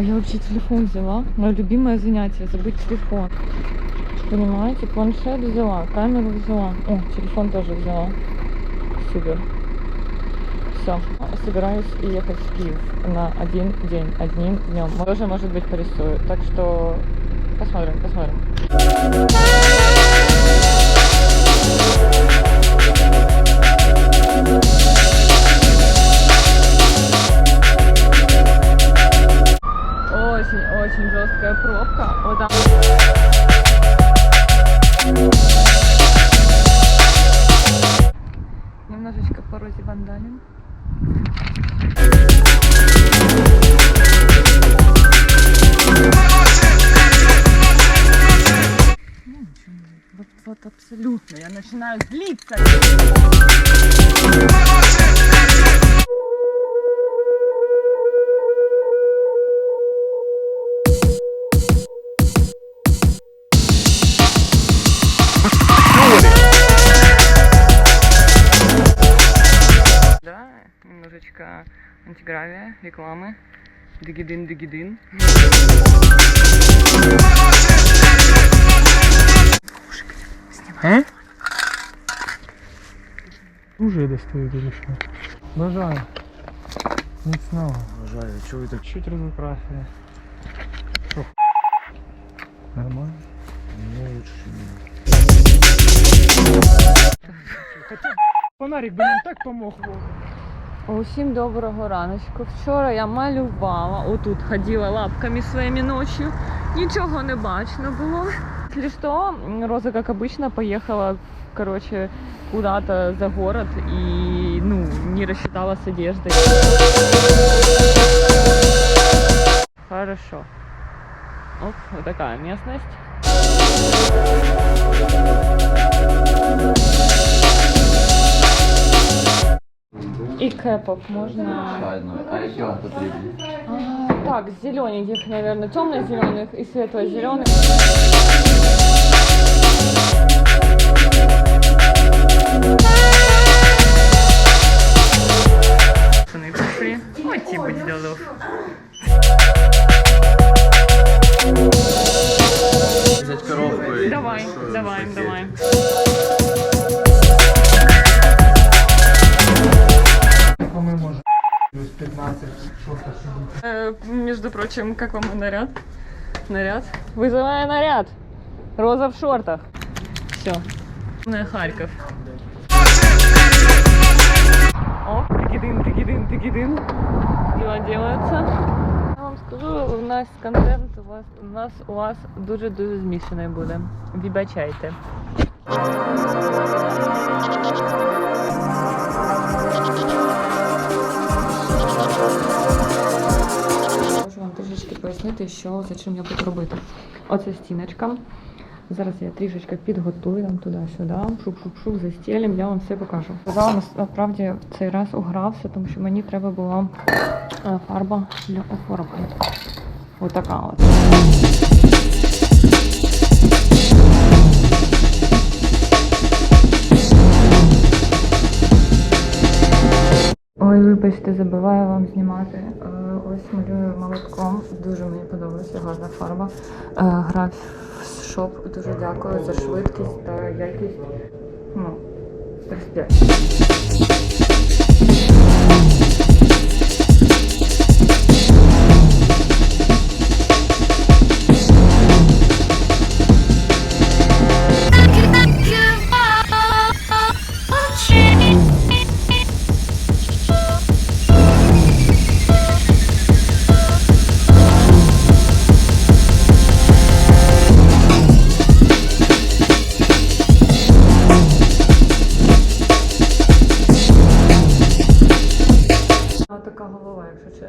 А я вообще телефон взяла. Мое любимое занятие забыть телефон. Понимаете, планшет взяла, камеру взяла. О, телефон тоже взяла. Супер. Все, собираюсь ехать в Киев на один день, одним днем. Тоже, может быть, порисую. Так что посмотрим, посмотрим. Пробка. Вот там. Немножечко по Розе Вандалин. Вот, вот абсолютно. Я начинаю злиться. Антигравия, рекламы. Дигидин, дигидин. А? Уже достают или що? Бажаю. Міцного. Бажаю, чого ви так Чуть розукрасили. Що? Нормально? не лучше ні. Фонарик би нам так помог. Усім доброго раночку. Вчора я малювала, отут ходила лапками своїми ночі. Нічого не бачно було. Если что, Роза, как обычно, поехала, короче, куда-то за город и, ну, не рассчитала с одеждой. Хорошо. Оп, вот такая местность. И кэпов можно... Ладно, а які вам потрібні? А, так, зелененьких, наверное, темно-зеленых и светло-зеленых. 15, шорта сидіть. Э, между прочим, как вам наряд? Наряд? Вызывая наряд. Роза в шортах. Все. Харьков. О, тыгидын, тыгидын, тыгидын. Дела делаются. Вам скажу, у нас контент у вас, у нас у вас дуже-дуже змішаний буде. Вибачайте. Пояснити, що за чим я буду робити. Оце стіночка. Зараз я трішечки підготую там туди-сюди, шук-шук-шук, застелім, я вам все покажу. Зараз насправді цей раз угрався, тому що мені треба була е, фарба для оформлення. Ось така от. Вибачте, забуваю вам знімати. Е, ось малюю молотком. Дуже мені подобається гарна фарба. Е, Графшоп дуже дякую за швидкість та якість. Ну, 35.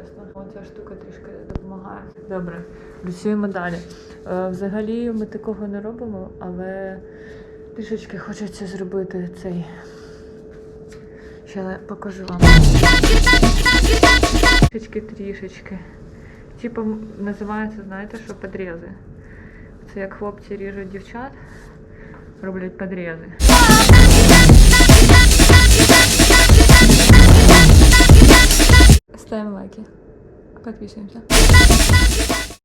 Чесно. Оця штука трішки допомагає. Добре, працюємо далі. Е, взагалі ми такого не робимо, але трішечки хочеться зробити цей. Ще покажу вам. Трішечки, трішечки. Типу називається, знаєте, що подрізи. Це як хлопці ріжуть дівчат, роблять подрізи. ставим лайки. Подписываемся.